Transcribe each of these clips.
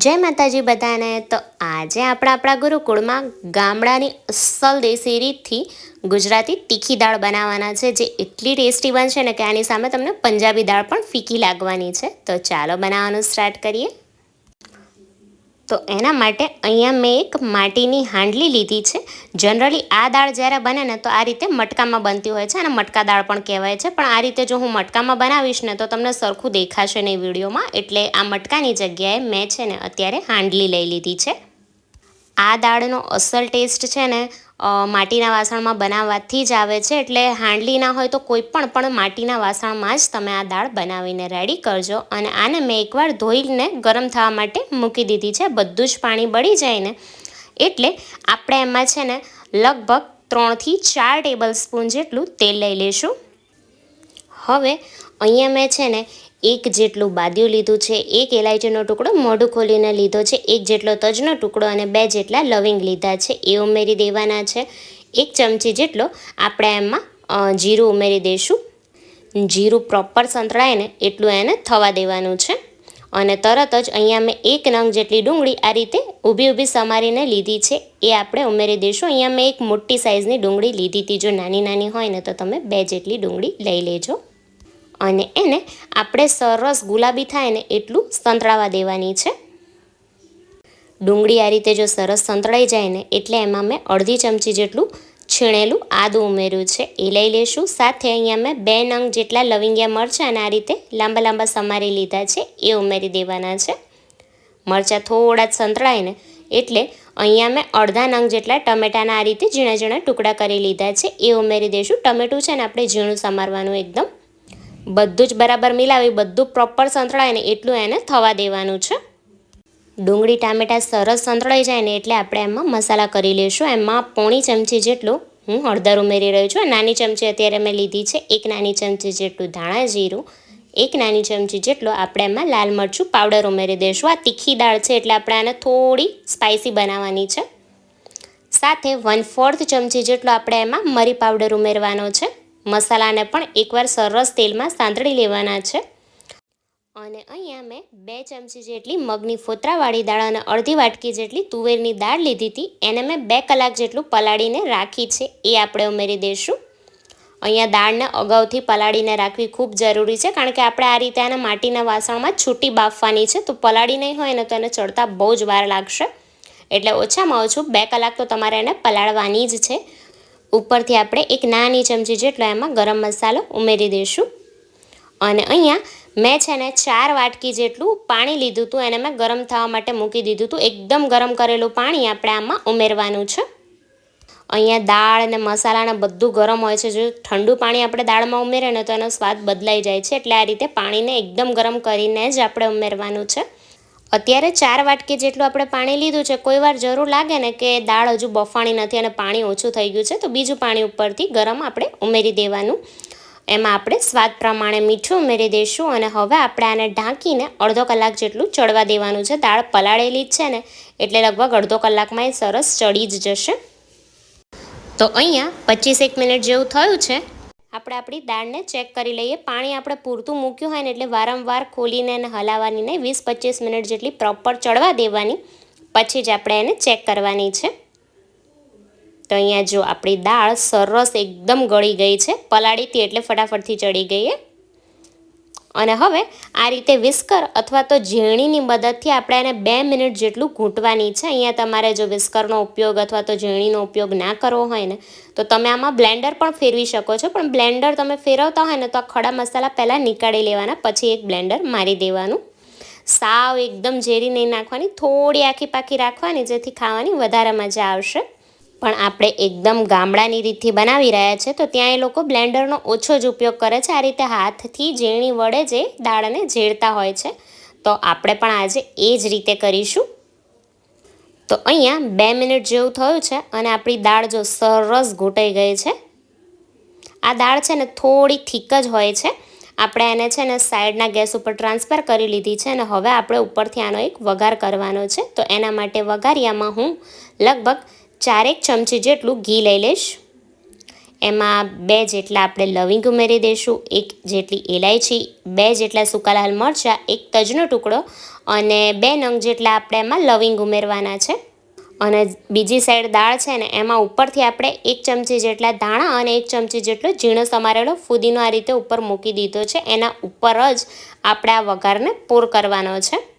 જય માતાજી બધાને. તો આજે આપણે આપણા ગુરુકુળમાં ગામડાની અસલ દેશી રીતથી ગુજરાતી તીખી દાળ બનાવવાના છે, જે એટલી ટેસ્ટી બનશે ને કે આની સામે તમને પંજાબી દાળ પણ ફીકી લાગવાની છે. તો ચાલો બનાવવાનું સ્ટાર્ટ કરીએ. તો એના માટે અહીંયા મેં એક માટીની હાંડલી લીધી છે. જનરલી આ દાળ જ્યારે બને ને તો આ રીતે મટકામાં બનતી હોય છે અને મટકા દાળ પણ કહેવાય છે. પણ આ રીતે જો હું મટકામાં બનાવીશ ને તો તમને સરખું દેખાશે નહીં વિડીયોમાં. એટલે આ મટકાની જગ્યાએ મેં છે ને અત્યારે હાંડલી લઈ લીધી છે. આ દાળનો અસલ ટેસ્ટ છે ને માટીના વાસણમાં બનાવવાથી જ આવે છે. એટલે હાંડલી ના હોય તો કોઈ પણ પણ માટીના વાસણમાં જ તમે આ દાળ બનાવીને રેડી કરજો. અને આને મેં એકવાર ધોઈને ગરમ થવા માટે મૂકી દીધી છે. બધું જ પાણી બળી જાય ને, એટલે આપણે એમાં છે ને, લગભગ ત્રણથી ચાર ટેબલ સ્પૂન જેટલું તેલ લઈ લઈશું. હવે અહીંયા મેં છે ને એક જેટલું બાદિયું લીધું છે, એક એલાયચીનો ટુકડો મોઢું ખોલીને લીધો છે, એક જેટલો તજનો ટુકડો અને બે જેટલા લવિંગ લીધા છે, એ ઉમેરી દેવાના છે. એક ચમચી જેટલો આપણે એમાં જીરું ઉમેરી દઈશું જીરું પ્રોપર સંતળાય ને એટલું એને થવા દેવાનું છે. અને તરત જ અહીંયા મેં એક નંગ જેટલી ડુંગળી આ રીતે ઊભી ઊભી સમારીને લીધી છે, એ આપણે ઉમેરી દઈશું અહીંયા મેં એક મોટી સાઇઝની ડુંગળી લીધી હતી, જો નાની નાની હોય ને તો તમે બે જેટલી ડુંગળી લઈ લેજો. અને એને આપણે સરસ ગુલાબી થાય ને એટલું સંતળાવા દેવાની છે. ડુંગળી આ રીતે જો સરસ સંતળાઈ જાય ને એટલે એમાં મેં અડધી ચમચી જેટલું છીણેલું આદું ઉમેર્યું છે. એ લઈ લઈશું. સાથે અહીંયા મેં બે નંગ જેટલા લવિંગિયા મરચાં આ રીતે લાંબા લાંબા સમારી લીધા છે. એ ઉમેરી દેવાના છે. મરચાં થોડા જ સંતળાય ને એટલે અહીંયા મેં અડધા નંગ જેટલા ટમેટાના આ રીતે ઝીણા ઝીણા ટુકડા કરી લીધા છે. એ ઉમેરી દઈશું ટમેટું છે ને આપણે ઝીણું સમારવાનું એકદમ બધું જ બરાબર મિલાવી, બધું પ્રોપર સંતળાય ને એટલું એને થવા દેવાનું છે. ડુંગળી, ટામેટાં સરસ સંતળાઈ જાય ને એટલે આપણે એમાં મસાલા કરી લઈશું. એમાં પોણી ચમચી જેટલું હું હળદર ઉમેરી રહી છું. નાની ચમચી અત્યારે મેં લીધી છે. એક નાની ચમચી જેટલું ધાણા જીરું, એક નાની ચમચી જેટલો આપણે એમાં લાલ મરચું પાવડર ઉમેરી દઈશું. આ તીખી દાળ છે એટલે આપણે આને થોડી સ્પાઇસી બનાવવાની છે. સાથે વન ફોર્થ ચમચી જેટલો આપણે એમાં મરી પાવડર ઉમેરવાનો છે. મસાલાને પણ એકવાર સરસ તેલમાં સાંતળી લેવાના છે. અને અહીંયા મેં બે ચમચી જેટલી મગની ફોતરાવાળી દાળ અને અડધી વાટકી જેટલી તુવેરની દાળ લીધી હતી. એને મેં બે કલાક જેટલું પલાળીને રાખી છે. એ આપણે ઉમેરી દઈશું. અહીંયા દાળને અગાઉથી પલાળીને રાખવી ખૂબ જરૂરી છે, કારણ કે આપણે આ રીતે આને માટીના વાસણમાં છૂટી બાફવાની છે. તો પલાળી નહીં હોય ને તો એને ચડતા બહુ જ વાર લાગશે. એટલે ઓછામાં ઓછું બે કલાક તો તમારે એને પલાળવાની જ છે. ઉપરથી આપણે એક નાની ચમચી જેટલો એમાં ગરમ મસાલો ઉમેરી દઈશું. અને અહીંયા મેં છે ને ચાર વાટકી જેટલું પાણી લીધું હતું. એને મેં ગરમ થવા માટે મૂકી દીધું હતું. એકદમ ગરમ કરેલું પાણી આપણે આમાં ઉમેરવાનું છે. અહીંયા દાળ અને મસાલાને બધું ગરમ હોય છે. જો ઠંડુ પાણી આપણે દાળમાં ઉમેરીએ ને તો એનો સ્વાદ બદલાઈ જાય છે. એટલે આ રીતે પાણીને એકદમ ગરમ કરીને જ આપણે ઉમેરવાનું છે. અત્યારે ચાર વાટકી જેટલું આપણે પાણી લીધું છે, કોઈ વાર જરૂર લાગે ને કે દાળ હજુ બફાણી નથી અને પાણી ઓછું થઈ ગયું છે, તો બીજું પાણી ઉપરથી ગરમ આપણે ઉમેરી દેવાનું. એમાં આપણે સ્વાદ પ્રમાણે મીઠું ઉમેરી દઈશું અને હવે આપણે આને ઢાંકીને અડધો કલાક જેટલું ચડવા દેવાનું છે. દાળ પલાળેલી જ છે ને, એટલે લગભગ અડધો કલાકમાં એ સરસ ચડી જ જશે. તો અહીંયા પચીસેક મિનિટ જેવું થયું છે. આપણે આપણી દાળને ચેક કરી લઈએ. પાણી આપણે પૂરતું મૂક્યું હોય ને એટલે વારંવાર ખોલીને એને હલાવવાની નહીં. વીસ પચીસ મિનિટ જેટલી પ્રોપર ચડવા દેવાની. પછી જ આપણે એને ચેક કરવાની છે. તો અહીંયા જો આપણી દાળ સરસ એકદમ ગળી ગઈ છે. પલાળી હતી એટલે ફટાફટથી ચડી ગઈ અને હવે આ રીતે વિસ્કર અથવા તો ઝીણીની મદદથી આપણે એને બે મિનિટ જેટલું ઘૂંટવાની છે. અહીંયા તમારે જો વિસ્કરનો ઉપયોગ અથવા તો ઝીણીનો ઉપયોગ ના કરવો હોય ને, તો તમે આમાં બ્લેન્ડર પણ ફેરવી શકો છો. પણ બ્લેન્ડર તમે ફેરવતા હોય ને, તો આ ખડા મસાલા પહેલાં નીકાળી લેવાના, પછી એક બ્લેન્ડર મારી દેવાનું. સાવ એકદમ ઝેરી નહીં નાખવાની, થોડી આખી પાકી રાખવાની, જેથી ખાવાની વધારે મજા આવશે. પણ આપણે એકદમ ગામડાની રીતથી બનાવી રહ્યા છે, તો ત્યાં એ લોકો બ્લેન્ડરનો ઓછો જ ઉપયોગ કરે છે. આ રીતે હાથથી ઝીણી વડે જે દાળને ઝેડતા હોય છે. તો આપણે પણ આજે એ જ રીતે કરીશું. તો અહીંયા બે મિનિટ જેવું થયું છે અને આપણી દાળ જો સરસ ઘૂંટાઈ ગઈ છે. આ દાળ છે ને થોડી થીક જ હોય છે. આપણે એને છે ને સાઈડના ગેસ ઉપર ટ્રાન્સફર કરી લીધી છે અને હવે આપણે ઉપરથી આનો એક વઘાર કરવાનો છે. તો એના માટે વઘારિયામાં હું લગભગ ચારેક ચમચી જેટલું ઘી લઈ લઈશ. એમાં બે જેટલા આપણે લવિંગ ઉમેરી દઈશું, એક જેટલી એલાયચી બે જેટલા સૂકા લાલ મરચાં, એક તજનો ટુકડો અને બે નંગ જેટલા આપણે એમાં લવિંગ ઉમેરવાના છે. અને બીજી સાઈડ દાળ છે ને, એમાં ઉપરથી આપણે એક ચમચી જેટલા ધાણા અને એક ચમચી જેટલો ઝીણો સમારેલો ફૂદીનો આ રીતે ઉપર મૂકી દીધો છે. એના ઉપર જ આપણે આ વઘારને પૂર કરવાનો છે.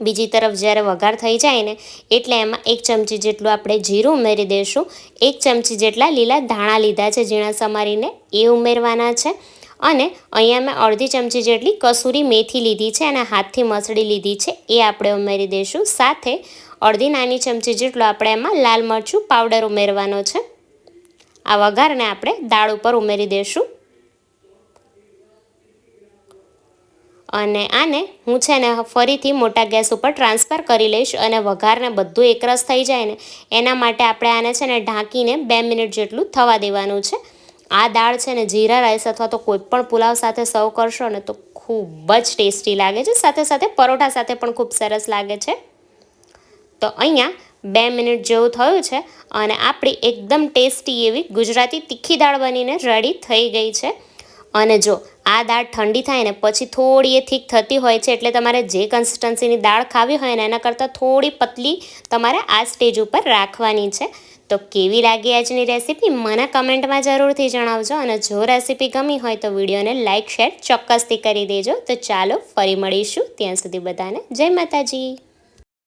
બીજી તરફ જ્યારે વઘાર થઈ જાય ને, એટલે એમાં એક ચમચી જેટલું આપણે જીરું ઉમેરી દઈશું, એક ચમચી જેટલા લીલા ધાણા લીધા છે ઝીણા સમારીને, એ ઉમેરવાના છે. અને અહીંયા મેં અડધી ચમચી જેટલી કસૂરી મેથી લીધી છે અને હાથથી મસળી લીધી છે, એ આપણે ઉમેરી દઈશું. સાથે અડધી નાની ચમચી જેટલું આપણે એમાં લાલ મરચું પાવડર ઉમેરવાનો છે. આ વઘારને આપણે દાળ ઉપર ઉમેરી દઈશું. અને આને હું છે ને ફરીથી મોટા ગેસ ઉપર ટ્રાન્સફર કરી લઈશ અને વઘારને બધું એકરસ થઈ જાય ને, એના માટે આપણે આને છે ને ઢાંકીને બે મિનિટ જેટલું થવા દેવાનું છે. આ દાળ છે ને જીરા, રાઈસ અથવા તો કોઈપણ પુલાવ સાથે સર્વ કરશો ને તો ખૂબ જ ટેસ્ટી લાગે છે. સાથે સાથે પરોઠા સાથે પણ ખૂબ સરસ લાગે છે. તો અહીંયા બે મિનિટ જેવું થયું છે અને આપણી એકદમ ટેસ્ટી એવી ગુજરાતી તીખી દાળ બનીને રેડી થઈ ગઈ છે. અને જો આ દાળ ઠંડી થાય ને પછી થોડી એ થીક થતી હોય છે એટલે તમારે જે કન્સિસ્ટન્સીની દાળ ખાવી હોય ને એના કરતાં થોડી પતલી તમારે આ સ્ટેજ ઉપર રાખવાની છે. તો કેવી લાગી આજની રેસીપી મને કમેન્ટમાં જરૂરથી જણાવજો અને જો રેસીપી ગમી હોય તો વિડીયોને લાઇક શેર ચોક્કસથી કરી દેજો. તો ચાલો ફરી મળીશું ત્યાં સુધી બધાને. જય માતાજી.